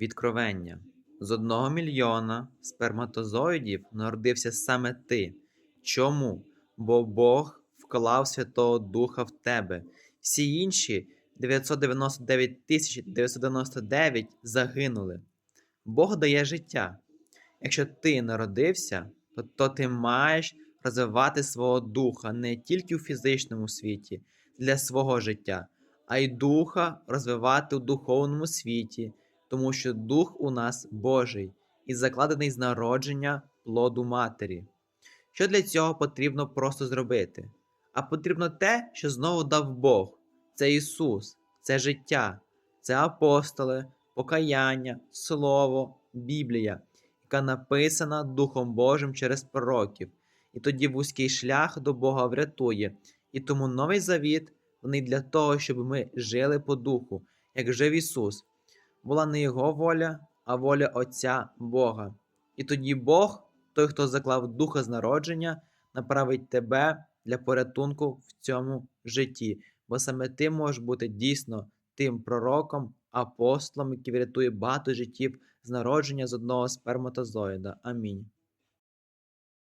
Відкровення. З одного мільйона сперматозоїдів народився саме ти. Чому? Бо Бог вклав Святого Духа в тебе. Всі інші 999 тисяч 999 загинули. Бог дає життя. Якщо ти народився, то, то ти маєш розвивати свого духа не тільки у фізичному світі для свого життя, а й духа розвивати у духовному світі, тому що дух у нас Божий і закладений з народження плоду матері. Що для цього потрібно просто зробити? А потрібно те, що знову дав Бог. Це Ісус, це життя, це апостоли, покаяння, Слово, Біблія, яка написана Духом Божим через пророків. І тоді вузький шлях до Бога врятує. І тому новий завіт вони для того, щоб ми жили по духу, як жив Ісус. Була не Його воля, а воля Отця Бога. І тоді Бог, той, хто заклав духа з народження, направить тебе для порятунку в цьому житті, бо саме ти можеш бути дійсно тим пророком, апостолом, який врятує багато життів з народження з одного сперматозоїда. Амінь.